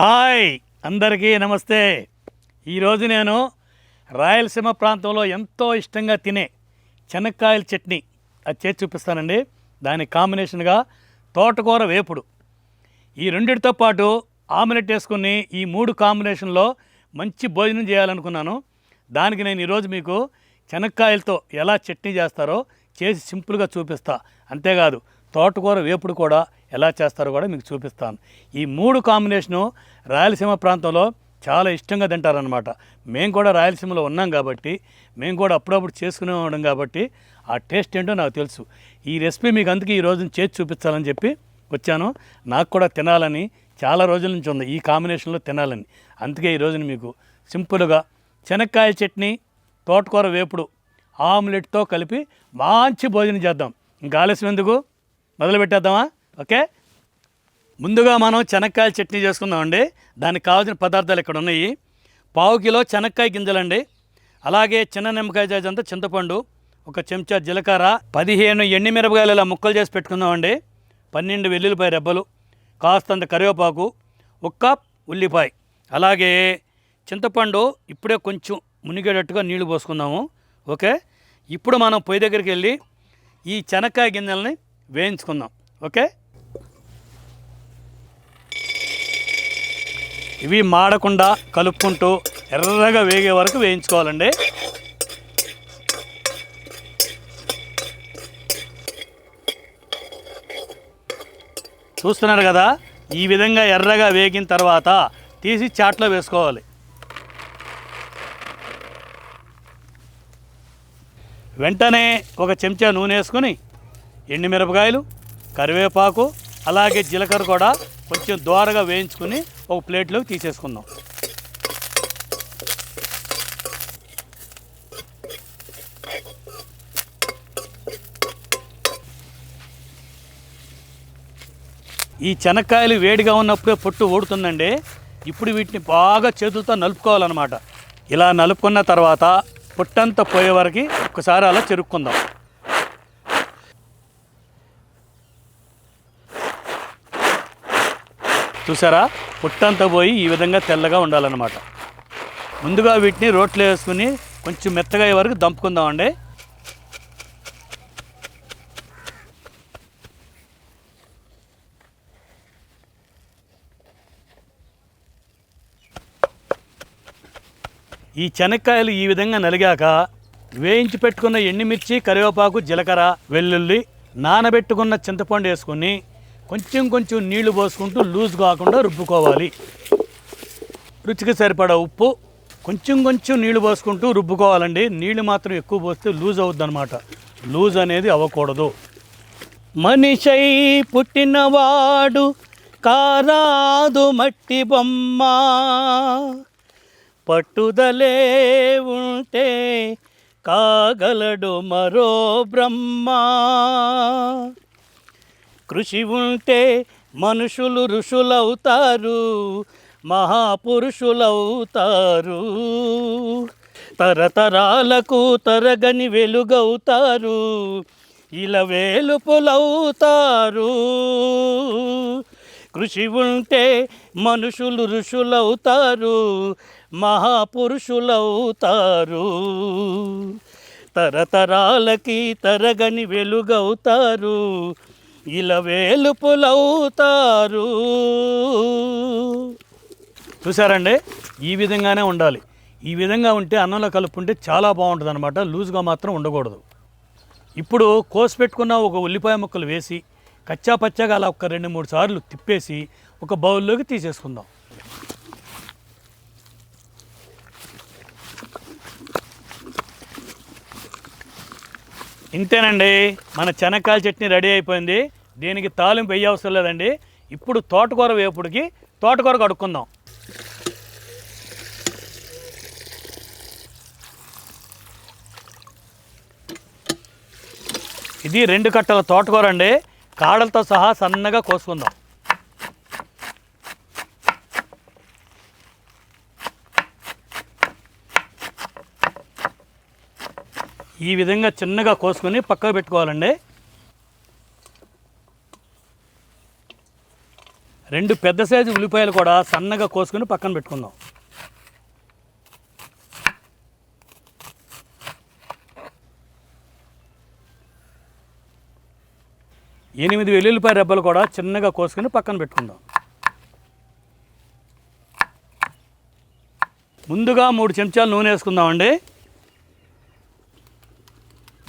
Hi! అందరికీ నమస్తే. ఈరోజు నేను రాయలసీమ ప్రాంతంలో ఎంతో ఇష్టంగా తినే చెనక్కాయల చట్నీ. అది చేసి చూపిస్తానండి. దాని కాంబినేషన్గా తోటకూర వేపుడు. ఈ రెండిటితో పాటు ఆమ్లెట్ వేసుకుని ఈ మూడు కాంబినేషన్లో మంచి భోజనం చేయాలనుకున్నాను. దానికి నేను ఈరోజు మీకు చెనక్కాయలతో ఎలా చట్నీ చేస్తారో చేసి సింపుల్గా చూపిస్తా. అంతేకాదు తోటకూర వేపుడు కూడా ఎలా చేస్తారో కూడా మీకు చూపిస్తాను. ఈ మూడు కాంబినేషను రాయలసీమ ప్రాంతంలో చాలా ఇష్టంగా తింటారనమాట మేము కూడా రాయలసీమలో ఉన్నాం కాబట్టి మేము కూడా అప్పుడప్పుడు చేసుకునే ఉన్నాం కాబట్టి ఆ టేస్ట్ ఏంటో నాకు తెలుసు. ఈ రెసిపీ మీకు అందుకే ఈ రోజున చేసి చూపించాలని చెప్పి వచ్చాను. నాకు కూడా తినాలని చాలా రోజుల నుంచి ఉంది ఈ కాంబినేషన్లో తినాలని. అందుకే ఈ రోజున మీకు సింపుల్గా శనక్కాయ చట్నీ తోటకూర వేపుడు ఆమ్లెట్తో కలిపి మంచి భోజనం చేద్దాం. ఇంకా ఆలస్యం ఎందుకు? మొదలు పెట్టేద్దామా ఓకే? ముందుగా మనం చెనక్కాయల చట్నీ చేసుకుందామండి. దానికి కావాల్సిన పదార్థాలు ఇక్కడ ఉన్నాయి. పావు కిలో చెనక్కాయ గింజలండి. అలాగే చిన్న నిమ్మకాయ జాజ్ చింతపండు ఒక చెంచా జీలకర్ర పదిహేను ఎండిమిరపకాయలు ఇలా ముక్కలు చేసి పెట్టుకుందామండి. పన్నెండు వెల్లుల్లిపాయ రెబ్బలు కాస్తంత కరివేపాకు ఒక్క ఉల్లిపాయ. అలాగే చింతపండు ఇప్పుడే కొంచెం మునిగేటట్టుగా నీళ్ళు పోసుకుందాము. ఓకే? ఇప్పుడు మనం పొయ్యి దగ్గరికి వెళ్ళి ఈ చెనక్కాయ గింజల్ని వేయించుకుందాం. ఓకే? ఇవి మాడకుండా కలుపుకుంటూ ఎర్రగా వేగే వరకు వేయించుకోవాలండి. చూస్తున్నారు కదా? ఈ విధంగా ఎర్రగా వేగిన తర్వాత తీసి చాట్లో వేసుకోవాలి. వెంటనే ఒక చెంచా నూనె వేసుకొని ఎండుమిరపకాయలు కరివేపాకు అలాగే జీలకర్ర కూడా కొంచెం దోరగా వేయించుకుని ఒక ప్లేట్లోకి తీసేసుకుందాం. ఈ చెనక్కాయలు వేడిగా ఉన్నప్పుడే పొట్టు ఊడుతుందండి. ఇప్పుడు వీటిని బాగా చేతులతో నలుపుకోవాలన్నమాట. ఇలా నలుపుకున్న తర్వాత పొట్టంతా పోయే వరకు ఒకసారి అలా చెరుక్కుందాం. చూసారా? పుట్టంతా పోయి ఈ విధంగా తెల్లగా ఉండాలన్నమాట. ముందుగా వీటిని రోట్లో వేసుకుని కొంచెం మెత్తగా అయ్యే వరకు దంపుకుందామండి. ఈ చెనక్కాయలు ఈ విధంగా నలిగాక వేయించి పెట్టుకున్న ఎండుమిర్చి కరివేపాకు జీలకర్ర వెల్లుల్లి నానబెట్టుకున్న చింతపండు వేసుకొని కొంచెం కొంచెం నీళ్ళు పోసుకుంటూ లూజ్ కాకుండా రుబ్బుకోవాలి. రుచికి సరిపడా ఉప్పు కొంచెం కొంచెం నీళ్ళు పోసుకుంటూ రుబ్బుకోవాలండి. నీళ్ళు మాత్రం ఎక్కువ పోస్తే లూజ్ అవుద్ది అనమాట లూజ్ అనేది అవ్వకూడదు. మనిషై పుట్టినవాడు కారాదు మట్టి బొమ్మ. పట్టుదలే ఉంటే కాగలడు మరో బ్రహ్మ. కృషి ఉంటే మనుషులు ఋషులవుతారు మహాపురుషులవుతారు. తరతరాలకు తరగని వెలుగవుతారు ఇలా వేలుపులవుతారు. కృషి ఉంటే మనుషులు ఋషులవుతారు మహాపురుషులవుతారు. తరతరాలకి తరగని వెలుగవుతారు ఇలా వేలుపులవుతారు. చూసారండి ఈ విధంగానే ఉండాలి. ఈ విధంగా ఉంటే అన్నంలో కలుపుకుంటే చాలా బాగుంటుంది అనమాట లూజ్గా మాత్రం ఉండకూడదు. ఇప్పుడు కోసి పెట్టుకున్న ఒక ఉల్లిపాయ ముక్కలు వేసి కచ్చా పచ్చగా అలా ఒక రెండు మూడు సార్లు తిప్పేసి ఒక బౌల్లోకి తీసేసుకుందాం. ఇంతేనండి. మన చెనక్కాయ చట్నీ రెడీ అయిపోయింది. దీనికి తాలింపు వేయ అవసరం లేదండి. ఇప్పుడు తోటకూర వేపుడికి తోటకూర కడుక్కుందాం. ఇది రెండు కట్టల తోటకూర అండి. కాడలతో సహా సన్నగా కోసుకుందాం. ఈ విధంగా చిన్నగా కోసుకొని పక్కకు పెట్టుకోవాలండి. రెండు పెద్ద సైజు ఉల్లిపాయలు కూడా సన్నగా కోసుకొని పక్కన పెట్టుకుందాం. ఎనిమిది వెల్లుల్లిపాయ రెబ్బలు కూడా చిన్నగా కోసుకొని పక్కన పెట్టుకుందాం. ముందుగా మూడు చెంచాలు నూనె వేసుకుందామండి.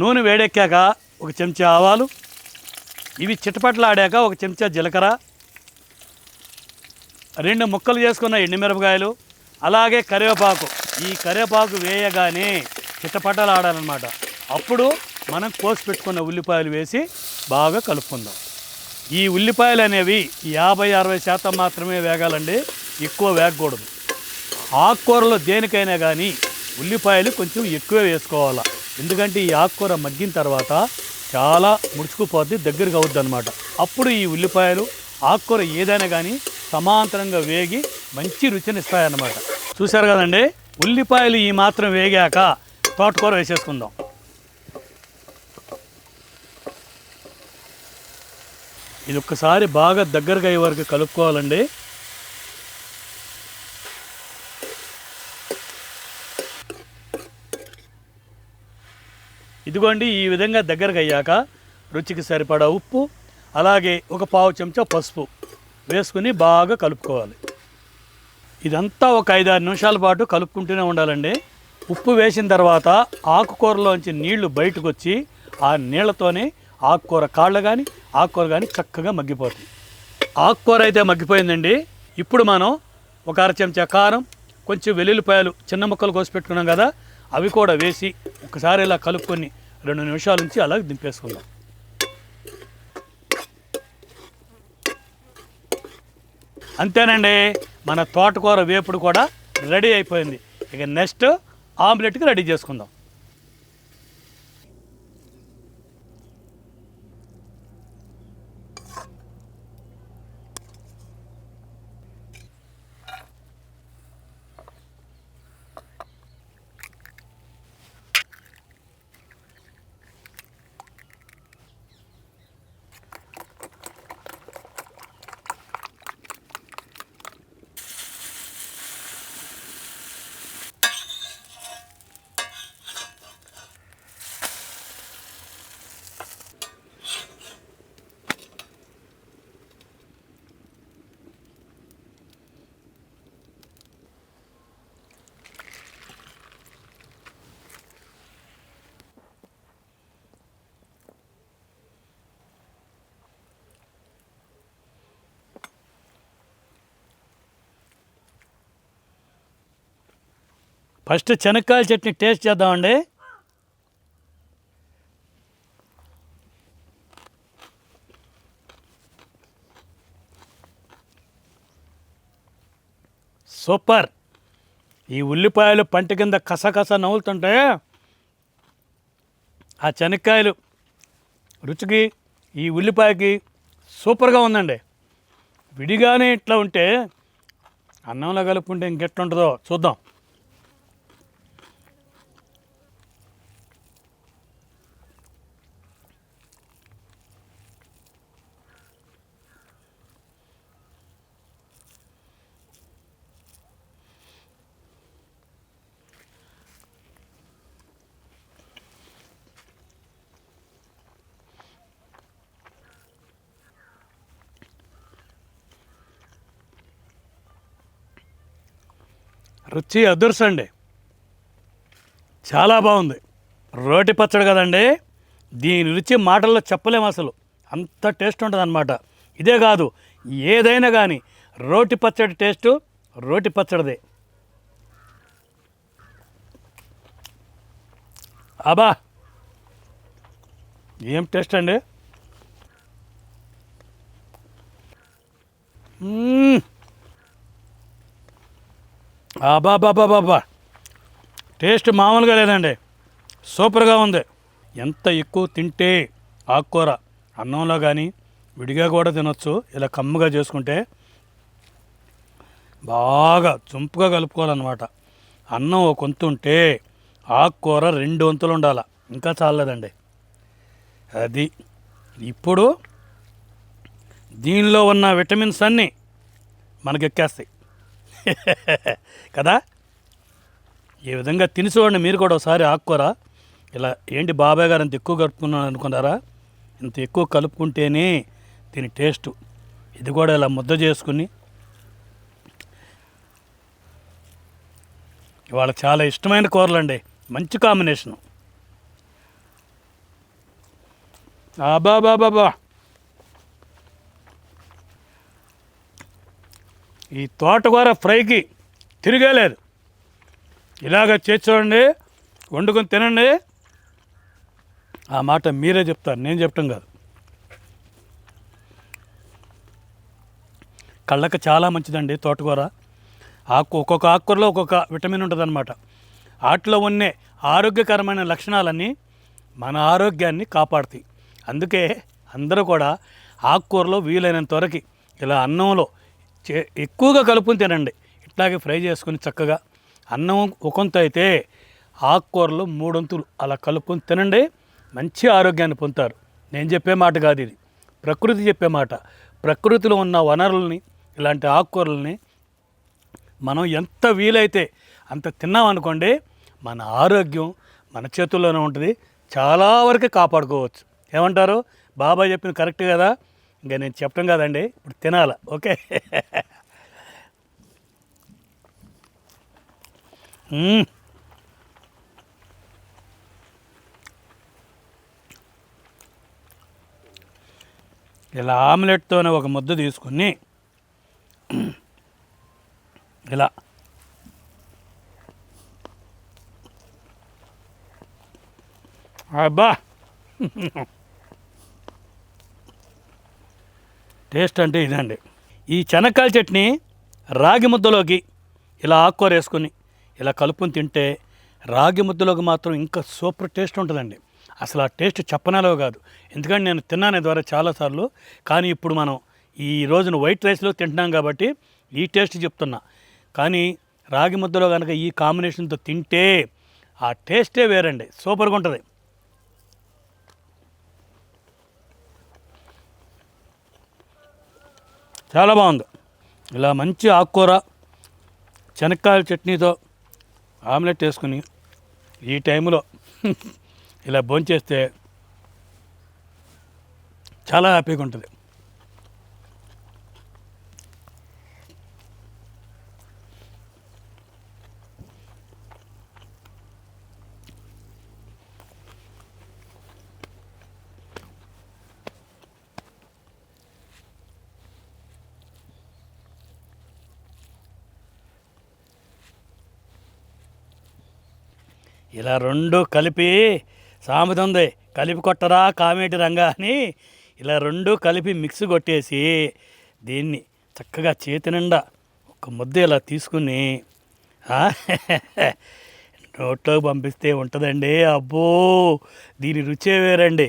నూనె వేడెక్కాక ఒక చెంచా ఆవాలు. ఇవి చిటపట్లాడాక ఒక చెంచా జీలకర్ర. రెండు ముక్కలు చేసుకున్న ఎండుమిరపకాయలు అలాగే కరివేపాకు. ఈ కరివేపాకు వేయగానే చిటపటలాడాలన్నమాట అప్పుడు మనం కోసి పెట్టుకున్న ఉల్లిపాయలు వేసి బాగా కలుపుకుందాం. ఈ ఉల్లిపాయలు అనేవి యాభై అరవై శాతం మాత్రమే వేగాలండి ఎక్కువ వేగకూడదు. ఆకుకూరలో దేనికైనా కానీ ఉల్లిపాయలు కొంచెం ఎక్కువ వేసుకోవాలి. ఎందుకంటే ఈ ఆకుకూర మగ్గిన తర్వాత చాలా ముడుచుకుపోద్ది దగ్గరికి అవుద్ది అనమాట అప్పుడు ఈ ఉల్లిపాయలు ఆకుకూర ఏదైనా కానీ సమాంతరంగా వేగి మంచి రుచిని ఇస్తాయన్నమాట చూశారు కదండి? ఉల్లిపాయలు ఈ మాత్రం వేగాక తోటకూర వేసేసుకుందాం. ఇది ఒక్కసారి బాగా దగ్గరగా అయ్యే వరకు కలుపుకోవాలండి. ఇదిగోండి ఈ విధంగా దగ్గరగా అయ్యాక రుచికి సరిపడా ఉప్పు అలాగే ఒక పావు చెంచా పసుపు. వేసుకుని బాగా కలుపుకోవాలి. ఇదంతా ఒక ఐదారు నిమిషాల పాటు కలుపుకుంటూనే ఉండాలండి. ఉప్పు వేసిన తర్వాత ఆకుకూరలోంచి నీళ్ళు బయటకు వచ్చి ఆ నీళ్ళతోనే ఆకుకూర కాళ్ళు కానీ ఆకుకూర కానీ చక్కగా మగ్గిపోతుంది ఆకుకూర అయితే మగ్గిపోయిందండి. ఇప్పుడు మనం ఒక అర చెంచా కారం కొంచెం వెల్లుల్లిపాయలు చిన్న ముక్కలు కోసి పెట్టుకున్నాం కదా అవి కూడా వేసి ఒకసారి ఇలా కలుపుకొని రెండు నిమిషాల నుంచి అలా దింపేసుకుందాం. అంతేనండి. మన తోటకూర వేపుడు కూడా రెడీ అయిపోయింది. ఇక నెక్స్ట్ ఆమ్లెట్కి రెడీ చేసుకుందాం. ఫస్ట్ శనక్కాయల చట్నీ టేస్ట్ చేద్దామండి. సూపర్. ఈ ఉల్లిపాయలు పంట కింద కసకస నవ్వులుతుంటే ఆ శనక్కాయలు రుచికి ఈ ఉల్లిపాయకి సూపర్గా ఉందండి. విడిగానే ఇట్లా ఉంటే అన్నంలో కలుపుకుంటే ఇంకెట్లుంటుందో చూద్దాం. రుచి అదుర్సండి. చాలా బాగుంది. రోటి పచ్చడి కదండి? దీని రుచి మాటల్లో చెప్పలేము అసలు. అంత టేస్ట్ ఉంటుందన్నమాట. ఇదే కాదు ఏదైనా కానీ రోటి పచ్చడి టేస్టు రోటి పచ్చడిదే. అబా ఏం టేస్ట్ అండి? మ్మ్. టేస్ట్ మామూలుగా లేదండి. సూపర్గా ఉంది. ఎంత ఎక్కువ తింటే ఆకుకూర అన్నంలో కానీ విడిగా కూడా తినొచ్చు. ఇలా కమ్ముగా చేసుకుంటే బాగా చుంపుగా కలుపుకోవాలన్నమాట. అన్నం ఒక వంతు ఉంటే ఆకుకూర రెండు వంతులు ఉండాల. ఇంకా చాలలేదండి అది ఇప్పుడు దీనిలో ఉన్న విటమిన్స్ అన్నీ మనకి ఎక్కేస్తాయి కదా? ఈ విధంగా తిని చూడండి మీరు కూడా ఒకసారి ఆకుకూర. ఇలా ఏంటి బాబాయ్ గారు అంత ఎక్కువ కలుపుకున్నాను అనుకున్నారా? ఇంత ఎక్కువ కలుపుకుంటేనే దీని టేస్ట్. ఇది కూడా ఇలా ముద్ద చేసుకుని. ఇవాళ చాలా ఇష్టమైన కూరలు అండి మంచి కాంబినేషను. బాబా ఈ తోటకూర ఫ్రైకి తిరిగేలేదు. ఇలాగ చేసి చూడండి వండుకొని తినండి. ఆ మాట మీరే చెప్తారు నేను చెప్పటం కాదు. కళ్ళకి చాలా మంచిదండి తోటకూర. ఆకు ఒక్కొక్క ఆకుకూరలో ఒక్కొక్క విటమిన్ ఉంటుందన్నమాట. వాటిలో ఉన్న ఆరోగ్యకరమైన లక్షణాలన్నీ మన ఆరోగ్యాన్ని కాపాడుతాయి. అందుకే అందరూ కూడా ఆకుకూరలో వీలైనంత వరకు ఇలా అన్నంలో చే ఎక్కువగా కలుపుని తినండి. ఇట్లాగే ఫ్రై చేసుకుని చక్కగా అన్నం ఒకంత అయితే ఆకుకూరలు మూడొంతులు అలా కలుపుకొని తినండి. మంచి ఆరోగ్యాన్ని పొందుతారు. నేను చెప్పే మాట కాదు ఇది. ప్రకృతి చెప్పే మాట. ప్రకృతిలో ఉన్న వనరుల్ని ఇలాంటి ఆకుకూరల్ని మనం ఎంత వీలైతే అంత తిన్నామనుకోండి మన ఆరోగ్యం మన చేతుల్లోనే ఉంటుంది. చాలా వరకు కాపాడుకోవచ్చు. ఏమంటారు? బాబాయ్ చెప్పింది కరెక్ట్ కదా? ఇంకా నేను చెప్పడం కదండి ఇప్పుడు తినాల? ఓకే. ఇలా ఆమ్లెట్తోనే ఒక ముద్ద తీసుకుని ఇలా. అబ్బా! టేస్ట్ అంటే ఇదండి. ఈ చెనక్కాయ చట్నీ రాగి ముద్దలోకి ఇలా ఆకుకూర వేసుకొని ఇలా కలుపుని తింటే రాగి ముద్దలోకి మాత్రం ఇంకా సూపర్ టేస్ట్ ఉంటుందండి. అసలు ఆ టేస్ట్ చెప్పనాలో కాదు. ఎందుకంటే నేను తిన్నాను ద్వారా చాలాసార్లు. కానీ ఇప్పుడు మనం ఈ రోజున వైట్ రైస్లో తింటున్నాం కాబట్టి ఈ టేస్ట్ చెప్తున్నా. కానీ రాగి ముద్దలో కనుక ఈ కాంబినేషన్తో తింటే ఆ టేస్టే వేరండి. సూపర్గా ఉంటుంది. చాలా బాగుంది. ఇలా మంచి ఆకుకూర శనక్కాయల చట్నీతో ఆమ్లెట్ వేసుకుని ఈ టైంలో ఇలా భోంచేస్తే చాలా హ్యాపీగా ఉంటుంది. రెండు కలిపి సామెత ఉంది కలిపి కొట్టరా కామెడీ రంగా అని ఇలా రెండు కలిపి మిక్స్ కొట్టేసి దీన్ని చక్కగా చేతి నిండా ఒక ముద్ద ఇలా తీసుకుని నోట్లోకి పంపిస్తే ఉంటుందండి. అబ్బో! దీని రుచే వేరండి.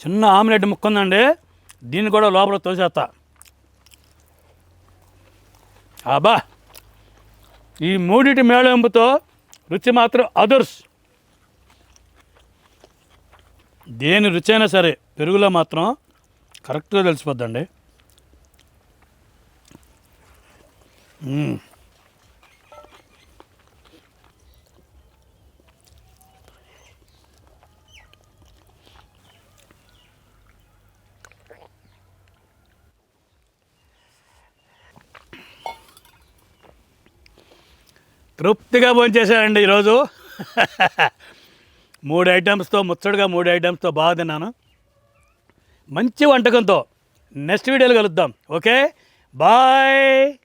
చిన్న ఆమ్లెట్ ముక్క ఉందండి దీన్ని కూడా లోపల తోసేస్తా అబ్బా ఈ మూడిటి మేళంపుతో రుచి మాత్రం అదర్స్ దేని రుచి అయినా సరే పెరుగులో మాత్రం కరెక్ట్గా తెలిసిపోద్దండి. తృప్తిగా భోంచేశానండి ఈరోజు. మూడు ఐటమ్స్తో ముచ్చటగా మూడు ఐటమ్స్తో బాగా తిన్నాను. మంచి వంటకంతో నెక్స్ట్ వీడియోలో కలుద్దాం. ఓకే? బాయ్!